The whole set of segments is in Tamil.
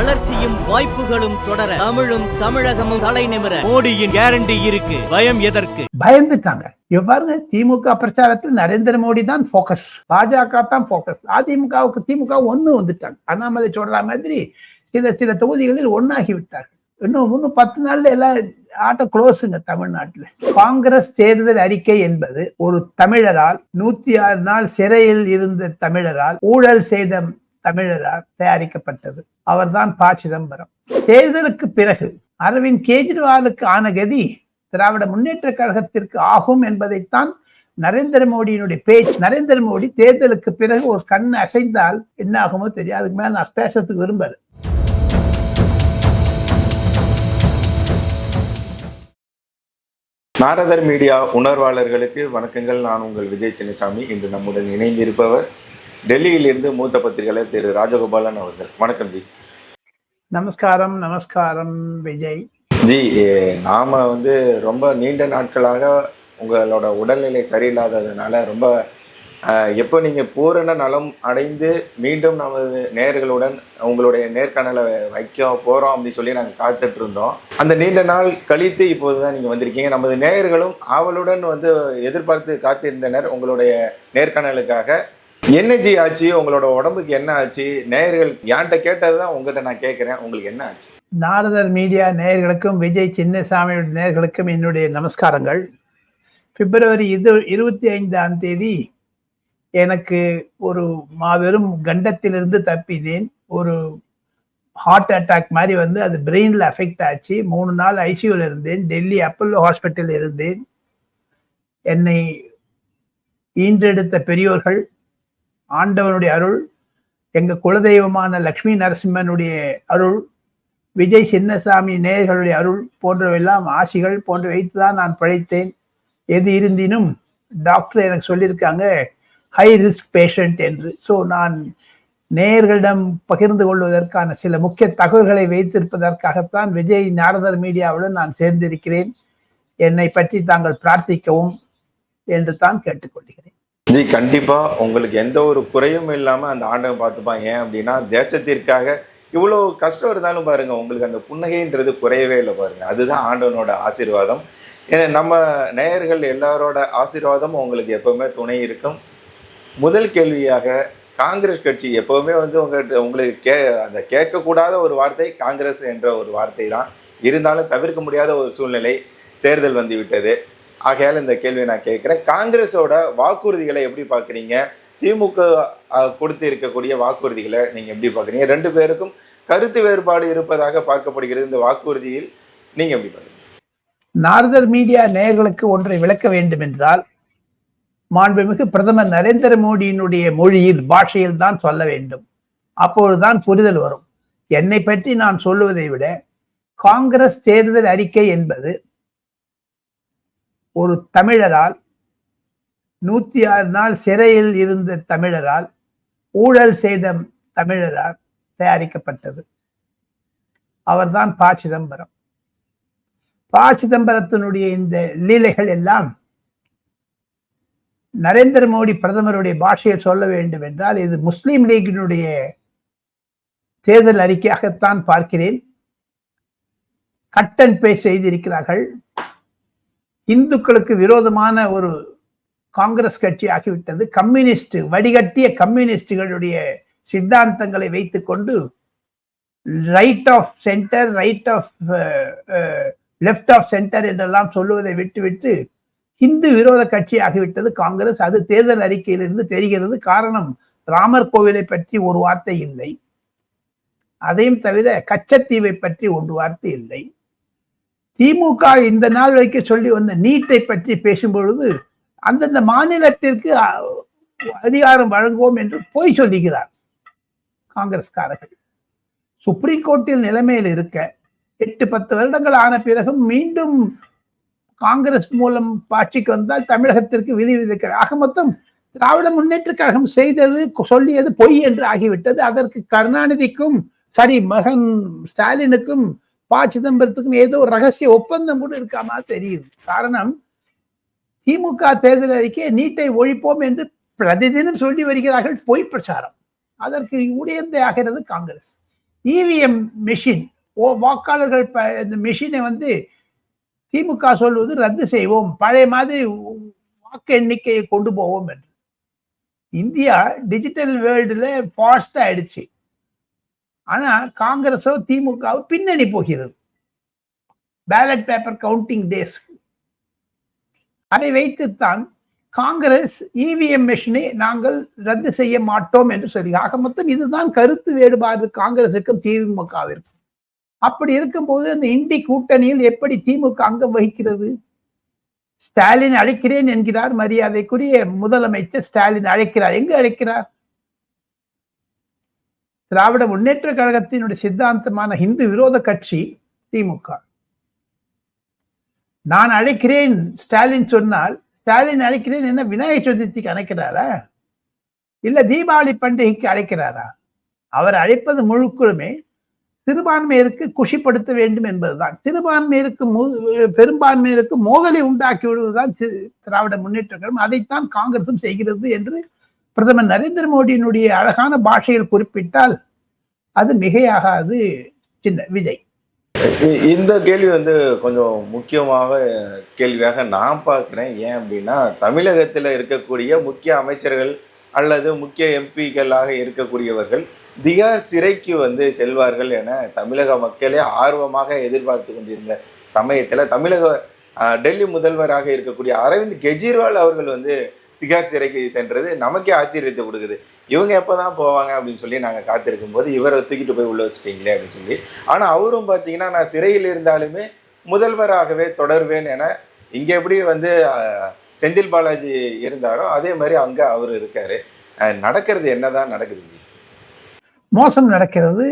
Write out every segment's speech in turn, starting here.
வளர்ச்சியும் வாய்ப்புகளும் தொடர தமிழும் தமிழகமும் தலை நிமிர. மோடியின் கேரண்டி இருக்கு. பயம் எதற்கு? பயந்துட்டாங்க. இப்ப திமுக பிரச்சாரத்தில் நரேந்திர மோடி தான் போக்கஸ் பாஜக தான் போக்கஸ் அதிமுகவுக்கு திமுக ஒண்ணு வந்துட்டாங்க. அண்ணாமலை சொல்ற மாதிரி சில சில தொகுதிகளில் ஒன்னாகி விட்டார்கள். இன்னும் இன்னும் பத்து நாள்ல எல்லாம் ஆட்டம் க்ளோஸுங்க தமிழ்நாட்டுல. காங்கிரஸ் தேர்தல் அறிக்கை என்பது ஒரு தமிழரால் நூத்தி ஆறு நாள் சிறையில் இருந்த தமிழரால் ஊழல் செய்த தமிழரால் தயாரிக்கப்பட்டது. அவர்தான் ப. சிதம்பரம். தேர்தலுக்கு பிறகு அரவிந்த் கெஜ்ரிவாலுக்கு ஆன கதி திராவிட முன்னேற்ற கழகத்திற்கு ஆகும் என்பதைத்தான் நரேந்திர மோடியினுடைய பேச்சு. நரேந்திர மோடி தேர்தலுக்கு பிறகு ஒரு கண் அசைந்தால் என்ன ஆகுமோ தெரியாது. அதுக்கு மேல நான் பேசுறதுக்கு விரும்பல. நாரதர் மீடியா உணர்வாளர்களுக்கு வணக்கங்கள். நான் உங்கள் விஜய் சின்னசாமி. இன்று நம்முடன் இணைந்திருப்பவர் டெல்லியிலிருந்து மூத்த பத்திரிகையாளர் திரு ராஜகோபாலன் அவர்கள். வணக்கம் ஜி. நமஸ்காரம் நமஸ்காரம் விஜய். ஜி நாம வந்து ரொம்ப நீண்ட நாட்களாக உங்களோட உடல்நிலை சரியில்லாததுனால ரொம்ப எப்போ நீங்க பூரண நலம் அடைந்து மீண்டும் நமது நேயர்களுடன் உங்களுடைய நேர்காணலை வைக்க போறோம் அப்படின்னு சொல்லி நாங்கள் காத்துட்டு இருந்தோம் அந்த நீண்ட நாள் கழித்து இப்போதுதான் நீங்க வந்திருக்கீங்க. நமது நேயர்களும் ஆவலுடன் வந்து எதிர்பார்த்து காத்திருந்தனர் உங்களுடைய நேர்காணலுக்காக. என்ன ஜி ஆச்சு? உங்களோட உடம்புக்கு என்ன ஆச்சு? நேயர்கள் என்கிட்ட கேட்டதுதான் உங்ககிட்ட நான் கேட்கிறேன். உங்களுக்கு என்ன ஆச்சு? நாரதர் மீடியா நேயர்களுக்கும் விஜய் சின்னசாமி நேயர்களுக்கும் என்னுடைய நமஸ்காரங்கள். பிப்ரவரி இது இருபத்தி ஐந்தாம் தேதி எனக்கு ஒரு மாபெரும் கண்டத்திலிருந்து தப்பினேன். ஒரு ஹார்ட் அட்டாக் மாதிரி வந்து அது பிரெயினில் அஃபெக்ட் ஆச்சு. மூணு நாள் ஐசியூவில் இருந்தேன். டெல்லி அப்பல்லோ ஹாஸ்பிட்டலில் இருந்தேன். என்னை ஈன்றெடுத்த பெரியோர்கள் ஆண்டவனுடைய அருள் எங்க குலதெய்வமான லக்ஷ்மி நரசிம்மனுடைய அருள் விஜய் சின்னசாமி நேயர்களுடைய அருள் போன்றவையெல்லாம் ஆசிகள் போன்ற வைத்துதான் நான் பிழைத்தேன் எது இருந்தினும் டாக்டர் எனக்கு சொல்லியிருக்காங்க ஹை ரிஸ்க் பேஷண்ட் என்று. ஸோ நான் நேயர்களிடம் பகிர்ந்து கொள்வதற்கான சில முக்கிய தகவல்களை வைத்திருப்பதற்காகத்தான் விஜய் நாரதர் மீடியாவுடன் நான் சேர்ந்திருக்கிறேன். என்னை பற்றி தாங்கள் பிரார்த்திக்கவும் என்று தான் கேட்டுக்கொள்கிறேன். ஜி கண்டிப்பாக உங்களுக்கு எந்த ஒரு குறையும் இல்லாமல் அந்த ஆண்டவன் பார்த்துப்பான். ஏன் அப்படின்னா தேசத்திற்காக இவ்வளோ கஷ்டம் இருந்தாலும் பாருங்கள் உங்களுக்கு அந்த புன்னகைன்றது குறையவே இல்லை பாருங்கள் அதுதான் ஆண்டவனோட ஆசீர்வாதம். ஏன்னா நம்ம நேயர்கள் எல்லாரோட ஆசீர்வாதமும் உங்களுக்கு எப்போவுமே துணை இருக்கும். முதல் கேள்வியாக காங்கிரஸ் கட்சி எப்போவுமே வந்து உங்கள்கிட்ட உங்களுக்கு கே அந்த கேட்கக்கூடாத ஒரு வார்த்தை காங்கிரஸ் என்ற ஒரு வார்த்தை தான் இருந்தாலும் தவிர்க்க முடியாத ஒரு சூழ்நிலை தேர்தல் வந்து விட்டது. ஆகையால் இந்த கேள்வியை நான் கேட்குறேன். காங்கிரஸோட வாக்குறுதிகளை எப்படி பார்க்குறீங்க? திமுக கொடுத்து இருக்கக்கூடிய வாக்குறுதிகளை நீங்கள் எப்படி பார்க்குறீங்க? ரெண்டு பேருக்கும் கருத்து வேறுபாடு இருப்பதாக பார்க்கப்படுகிறது. இந்த வாக்குறுதியில் நீங்கள் எப்படி பார்க்குறீங்க? நார்தர் மீடியா நேயர்களுக்கு ஒன்றை விளக்க வேண்டும் என்றால் மாண்புமிகு பிரதமர் நரேந்திர மோடியினுடைய மொழியில் பாஷையில் தான் சொல்ல வேண்டும். அப்பொழுதுதான் புரிதல் வரும். என்னை பற்றி நான் சொல்லுவதை விட காங்கிரஸ் தேர்தல் அறிக்கை என்பது ஒரு தமிழரால் நூத்தி ஆறு நாள் சிறையில் இருந்த தமிழரால் ஊழல் செய்த தமிழரால் தயாரிக்கப்பட்டது. அவர்தான் ப சிதம்பரம். ப சிதம்பரத்தினுடைய இந்த லீலைகள் எல்லாம் நரேந்திர மோடி பிரதமருடைய பாஷையில் சொல்ல வேண்டும் என்றால் இது முஸ்லீம் லீக்கினுடைய தேர்தல் அறிக்கையாகத்தான் பார்க்கிறேன். கட் அண்ட் செய்திருக்கிறார்கள் இந்துக்களுக்கு விரோதமான ஒரு காங்கிரஸ் கட்சி ஆகிவிட்டது. கம்யூனிஸ்ட் வடிகட்டிய கம்யூனிஸ்டுகளுடைய சித்தாந்தங்களை வைத்துக்கொண்டு right of centre right of left of centre என்றெல்லாம் சொல்லுவதை விட்டுவிட்டு இந்து விரோத கட்சி ஆகிவிட்டது காங்கிரஸ். அது தேர்தல் அறிக்கையிலிருந்து தெரிகிறது. காரணம் ராமர் கோவிலை பற்றி ஒரு வார்த்தை இல்லை. அதையும் தவிர கச்சத்தீவை பற்றி ஒன்று வார்த்தை இல்லை. திமுக இந்த நாள் வரைக்கும் சொல்லி வந்த நீட்டை பற்றி பேசும் பொழுது அந்தந்த மாநிலத்திற்கு அதிகாரம் வழங்குவோம் என்று பொய் சொல்லுகிறார் காங்கிரஸ்காரர்கள். சுப்ரீம் கோர்ட்டில் நிலைமையில் இருக்க எட்டு பத்து வருடங்கள் ஆன பிறகும் மீண்டும் காங்கிரஸ் மூலம் ஆட்சிக்கு வந்தால் தமிழகத்திற்கு விதி விதிக்கிறார். ஆக மொத்தம் திராவிட முன்னேற்ற கழகம் செய்தது சொல்லியது பொய் என்று ஆகிவிட்டது. அதற்கு கருணாநிதிக்கும் சரி மகன் ஸ்டாலினுக்கும் ப சிதம்பரத்துக்கும் ஏதோ ஒரு ரகசிய ஒப்பந்தம் கூட இருக்காமா தெரியுது. காரணம் திமுக தேர்தல் அறிக்கை நீட்டை ஒழிப்போம் என்று பிரதிதினம் சொல்லி வருகிறார்கள் பொய் பிரச்சாரம். அதற்கு உடையந்தே ஆகிறது காங்கிரஸ். இவிஎம் மெஷின் ஓ வாக்காளர்கள் இந்த மெஷினை வந்து திமுக சொல்வது ரத்து செய்வோம் பழைய மாதிரி வாக்கு எண்ணிக்கையை கொண்டு போவோம் என்று. இந்தியா டிஜிட்டல் வேர்ல்டுல ஃபாஸ்ட் ஆயிடுச்சு. ஆனா காங்கிரஸோ திமுகவோ பின்னணி போகிறது. பேலட் பேப்பர் கவுண்டிங் டேஸ் அதை வைத்துத்தான் காங்கிரஸ் இவிஎம் மிஷினை நாங்கள் ரத்து செய்ய மாட்டோம் என்று சொல்லி. ஆக மொத்தம் இதுதான் கருத்து வேறுபாடு காங்கிரசுக்கும் திமுகவிற்கும். அப்படி இருக்கும்போது அந்த இண்டி கூட்டணியில் எப்படி திமுக அங்கம் வகிக்கிறது? ஸ்டாலின் அழைக்கிறேன் என்கிறார். மரியாதைக்குரிய முதலமைச்சர் ஸ்டாலின் அழைக்கிறார். எங்கு அழைக்கிறார்? திராவிட முன்னேற்ற கழகத்தினுடைய சித்தாந்தமான இந்து விரோத கட்சி திமுக. நான் அழைக்கிறேன் ஸ்டாலின் சொன்னால் ஸ்டாலின் அழைக்கிறேன் என்ன விநாயகர் சதுர்த்திக்கு அழைக்கிறாரா? இல்ல தீபாவளி பண்டிகைக்கு அழைக்கிறாரா? அவர் அழைப்பது முழுக்குமே சிறுபான்மையருக்கு குஷிப்படுத்த வேண்டும் என்பதுதான். சிறுபான்மையருக்கு மு- பெரும்பான்மையருக்கு மோதலை உண்டாக்கி விடுவதுதான் திராவிட முன்னேற்ற கழகம். அதைத்தான் காங்கிரசும் செய்கிறது என்று பிரதமர் நரேந்திர மோடியினுடைய அழகான பாஷையில் குறிப்பிட்டால் அது மிகையாகாது சின்ன விஜய். இ- இந்த கேள்வி வந்து கொஞ்சம் முக்கியமாக கேள்வியாக நான் பார்க்குறேன். ஏன் அப்படின்னா தமிழகத்தில் இருக்கக்கூடிய முக்கிய அமைச்சர்கள் அல்லது முக்கிய எம்பிக்களாக இருக்கக்கூடியவர்கள் திகார் சிறைக்கு வந்து செல்வார்கள் என தமிழக மக்களே ஆர்வமாக எதிர்பார்த்து கொண்டிருந்த சமயத்தில் தமிழக டெல்லி முதல்வராக இருக்கக்கூடிய அரவிந்த் கெஜ்ரிவால் அவர்கள் வந்து திகார் சிறைக்கு சென்றது நமக்கே ஆச்சரியத்தை கொடுக்குது. இவங்க எப்போ தான் போவாங்க அப்படின்னு சொல்லி நாங்கள் காத்திருக்கும் போது இவரை தூக்கிட்டு போய் உள்ள வச்சிட்டீங்களே அப்படின்னு சொல்லி. ஆனால் அவரும் பார்த்தீங்கன்னா நான் சிறையில் இருந்தாலுமே முதல்வராகவே தொடர்வேன் என இங்கே எப்படி வந்து செந்தில் பாலாஜி இருந்தாரோ அதே மாதிரி அங்கே அவர் இருக்காரு. அஹ், நடக்கிறது என்னதான் நடக்குது ஜி? மோசம் நடக்கிறது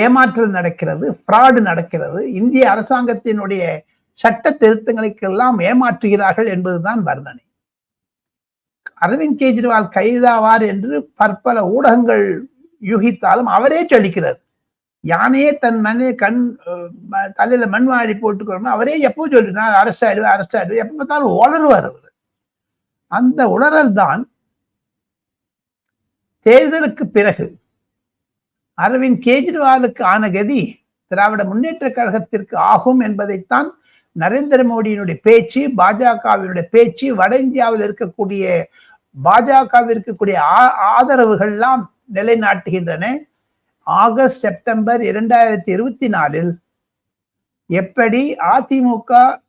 ஏமாற்றல் நடக்கிறது ஃப்ராடு நடக்கிறது இந்திய அரசாங்கத்தினுடைய சட்ட திருத்தங்களுக்கெல்லாம் ஏமாற்றுகிறார்கள் என்பதுதான் வர்ணனை. அரவிந்த் கெஜ்ரிவால் கைதாவார் என்று பற்பல ஊடகங்கள் யூகித்தாலும் அவரே சொல்லிக்கிறார் யானையே தன் மனை கண் தலையில மண் வாரி போட்டுக்கணும் அவரே எப்போ சொல்லினார் அரெஸ்ட் ஆயிடுவார் அரெஸ்ட் ஆயிடுவார் எப்போ பார்த்தாலும் உளருவார் அவர். அந்த உளறல் தான் தேர்தலுக்கு பிறகு அரவிந்த் கெஜ்ரிவாலுக்கு ஆன கதி திராவிட முன்னேற்ற கழகத்திற்கு ஆகும் என்பதைத்தான் நரேந்திர மோடியினுடைய பேச்சு பாஜகவினுடைய பேச்சு வட இந்தியாவில் இருக்கக்கூடிய பாஜகவிற்கு கூடிய ஆ- ஆதரவுகள்லாம் நிலைநாட்டுகின்றன. ஆகஸ்ட் செப்டம்பர் இரண்டாயிரத்தி இருபத்தி நாலில் எப்படி அதிமுக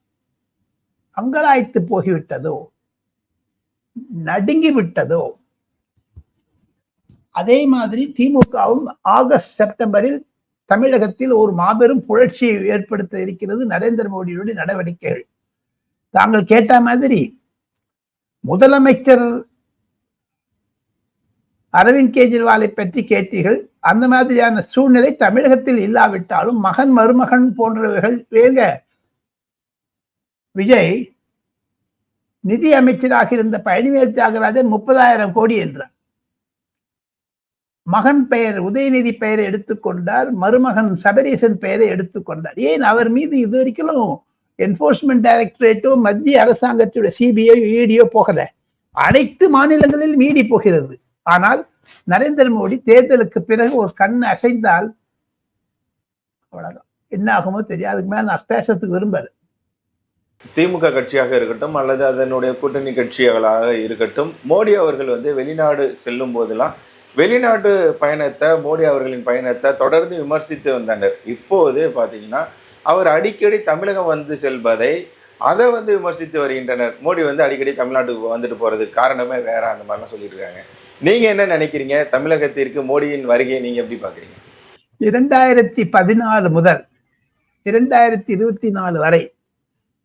அங்கலாய்த்து போகிவிட்டதோ நடுங்கி விட்டதோ அதே மாதிரி திமுகவும் ஆகஸ்ட் செப்டம்பரில் தமிழகத்தில் ஒரு மாபெரும் புரட்சியை ஏற்படுத்த இருக்கிறது நரேந்திர மோடியுடைய நடவடிக்கைகள். தாங்கள் கேட்ட மாதிரி முதலமைச்சர் அரவிந்த் கெஜ்ரிவாலை பற்றி கேட்டீர்கள். அந்த மாதிரியான சூழ்நிலை தமிழகத்தில் இல்லாவிட்டாலும் மகன் மருமகன் போன்றவர்கள் வேக விஜய் நிதி அமைச்சராக இருந்த பழனிவேல் தியாகராஜன் முப்பதாயிரம் கோடி என்றார். மகன் பெயர் உதயநிதி பெயரை எடுத்துக்கொண்டார் மருமகன் சபரீசன் பெயரை எடுத்துக்கொண்டார் ஏன் அவர் மீது இது வரைக்கும் என்போர்ஸ்மெண்ட் டைரக்டரேட்டோ மத்திய அரசாங்கத்துடைய சிபிஐ இடியோ போகல? அனைத்து மாநிலங்களிலும் மீடி போகிறது. ஆனால் நரேந்திர மோடி தேர்தலுக்கு பிறகு ஒரு கண் அசைந்தால் அவ்வளவுதான். என்ன ஆகுமோ தெரியாது. அதுக்கு மேல நான் பேசுறதுக்கு விரும்பல. திமுக கட்சியாக இருக்கட்டும் அல்லது அதனுடைய கூட்டணி கட்சிகளாக இருக்கட்டும் மோடி அவர்கள் வந்து வெளிநாடு செல்லும் போதெல்லாம் வெளிநாட்டு பயணத்தை மோடி அவர்களின் பயணத்தை தொடர்ந்து விமர்சித்து வந்தனர் இப்போது பார்த்தீங்கன்னா அவர் அடிக்கடி தமிழகம் வந்து செல்வதை அதை வந்து விமர்சித்து வருகின்றனர். மோடி வந்து அடிக்கடி தமிழ்நாட்டுக்கு வந்துட்டு போறதுக்கு காரணமே வேற அந்த மாதிரிலாம் சொல்லிட்டு இருக்காங்க. நீங்க என்ன நினைக்கிறீங்க? தமிழகத்திற்கு மோடியின் வருகையை நீங்க எப்படி பாக்குறீங்க இரண்டாயிரத்தி பதினாலு முதல் இரண்டாயிரத்தி இருபத்தி நாலு வரை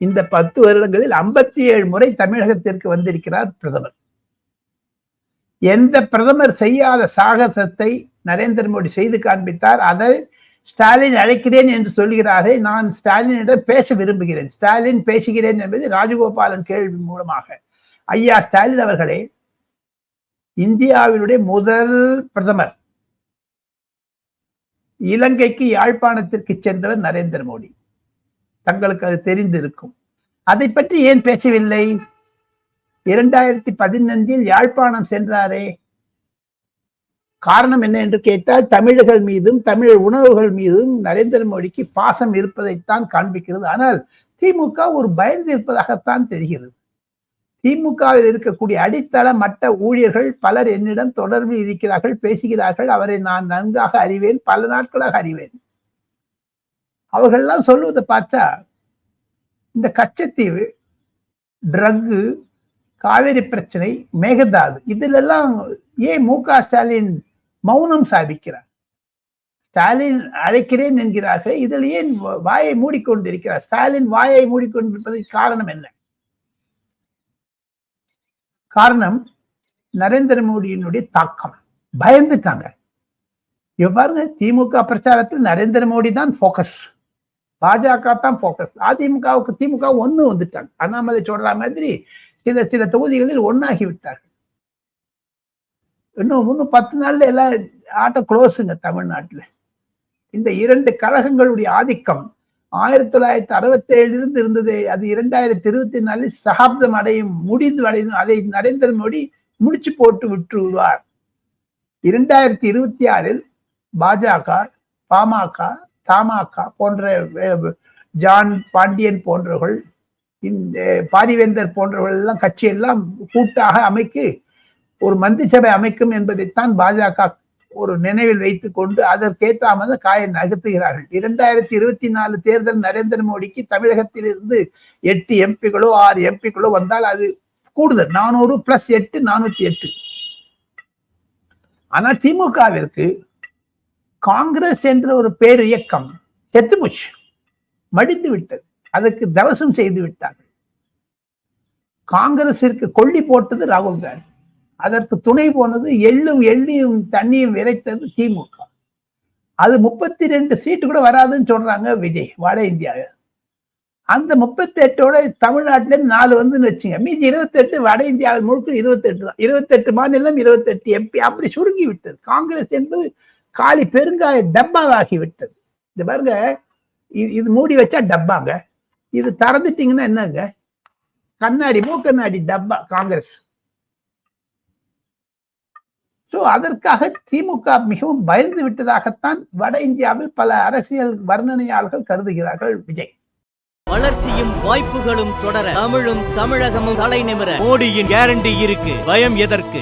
இந்த பத்து வருடங்களில் ஐம்பத்தி ஏழு முறை தமிழகத்திற்கு வந்திருக்கிறார் பிரதமர். எந்த பிரதமர் செய்யாத சாகசத்தை நரேந்திர மோடி செய்து காண்பித்தார் அதை ஸ்டாலின் அழைக்கிறேன் என்று சொல்கிறாரே நான் ஸ்டாலினிடம் பேச விரும்புகிறேன். ஸ்டாலின் பேசுகிறேன் என்பது ராஜகோபாலன் கேள்வி மூலமாக. ஐயா ஸ்டாலின் அவர்களே இந்தியாவினுடைய முதல் பிரதமர். இலங்கைக்கு யாழ்ப்பாணத்திற்கு சென்றவர் நரேந்திர மோடி. தங்களுக்கு அது தெரிந்திருக்கும். அதை பற்றி ஏன் பேசவில்லை? இரண்டாயிரத்தி பதினஞ்சில் யாழ்ப்பாணம் சென்றாரே. காரணம் என்ன என்று கேட்டால் தமிழர்கள் மீதும் தமிழ் உணவுகள் மீதும் நரேந்திர மோடிக்கு பாசம் இருப்பதைத்தான் காண்பிக்கிறது. ஆனால் திமுக ஒரு பயந்து இருப்பதாகத்தான் தெரிகிறது. திமுகவில் இருக்கக்கூடிய அடித்தள மட்ட ஊழியர்கள் பலர் என்னிடம் தொடர்பில் இருக்கிறார்கள் பேசுகிறார்கள். அவரை நான் நன்காக அறிவேன் பல நாட்களாக அறிவேன். அவர்கள்லாம் சொல்லுவதை பார்த்தா இந்த கச்சத்தீவு ட்ரக்கு காவேரி பிரச்சனை மேகதாது இதிலெல்லாம் ஏன் மு க ஸ்டாலின் மௌனம் சாதிக்கிறார்? ஸ்டாலின் அழைக்கிறேன் என்கிறார்கள் இதில் ஏன் வாயை மூடிக்கொண்டிருக்கிறார்? ஸ்டாலின் வாயை மூடிக்கொண்டிருப்பதற்கு காரணம் என்ன? காரணம் நரேந்திர மோடியினுடைய தாக்கம். பயந்துட்டாங்க. இப்ப திமுக பிரச்சாரத்தில் நரேந்திர மோடி தான் போக்கஸ் பாஜக தான் போக்கஸ் அதிமுகவுக்கு திமுக ஒன்று வந்துட்டாங்க. அண்ணாமலை சொல்ற மாதிரி சில சில தொகுதிகளில் ஒன்னாகி விட்டார்கள் இன்னும் இன்னும் பத்து நாள்ல எல்லாம் ஆட்டம் க்ளோஸுங்க தமிழ்நாட்டில். இந்த இரண்டு கழகங்களுடைய ஆதிக்கம் ஆயிரத்தி தொள்ளாயிரத்தி அறுபத்தி ஏழிலிருந்து இருந்தது அது இரண்டாயிரத்தி இருபத்தி நாலில் சகாப்தம் அடையும் முடிந்து அடையும் அதை நரேந்திர மோடி முடிச்சு போட்டு விட்டு விடுவார் இரண்டாயிரத்தி இருபத்தி ஆறில் பாஜக பாமக தமாக போன்ற ஜான் பாண்டியன் போன்றவர்கள் இந்த பாரிவேந்தர் போன்றவர்கள் எல்லாம் கட்சியெல்லாம் கூட்டாக அமைக்கு ஒரு மந்திரி சபை அமைக்கும் என்பதைத்தான் பாஜக ஒரு நினைவில் வைத்துக் கொண்டு அதற்கேற்றாமல் காயை நகர்த்துகிறார்கள். இரண்டாயிரத்தி இருபத்தி நாலு தேர்தல் நரேந்திர மோடிக்கு தமிழகத்திலிருந்து எட்டு எம்பிகளோ ஆறு எம்பிகளோ வந்தால் அது கூடுதல். நானூறு பிளஸ் எட்டு நானூத்தி எட்டு. ஆனா திமுகவிற்கு காங்கிரஸ் என்ற ஒரு பேர் இயக்கம் செத்துமுச்சு மடிந்து விட்டது. அதற்கு தவசம் செய்து விட்டார்கள். காங்கிரசிற்கு கொள்ளி போட்டது ராகுல் காந்தி அதற்கு துணை போனது எள்ளும் எள்ளியும் தண்ணியும் விரைத்தது திமுக. அது முப்பத்தி ரெண்டு சீட்டு கூட வராதுன்னு சொல்றாங்க விஜய் வட இந்தியாவில் அந்த முப்பத்தி எட்டோட தமிழ்நாட்டிலேருந்து நாலு வந்துன்னு வச்சுங்க. மீதி இருபத்தெட்டு வட இந்தியாவில் முழுக்க இருபத்தெட்டு தான். இருபத்தெட்டு மாநிலம் இருபத்தெட்டு எம்பி அப்படி சுருங்கி விட்டது. காங்கிரஸ் என்பது காலி பெருங்காய டப்பாவாகி விட்டது. இந்த பாருங்க இது இது மூடி வச்சா டப்பாங்க. இது திறந்துட்டீங்கன்னா என்னங்க? கண்ணாடி மூக்கண்ணாடி டப்பா காங்கிரஸ். சோ அதற்காக திமுக மிகவும் பயந்து விட்டதாகத்தான் வட இந்தியாவில் பல அரசியல் வர்ணனையாளர்கள் கருதுகிறார்கள் விஜய். வளர்ச்சியும் வாய்ப்புகளும் தொடர தமிழும் தமிழகமும் தலை நிமிர மோடியின் கேரண்டி இருக்கு. பயம் எதற்கு?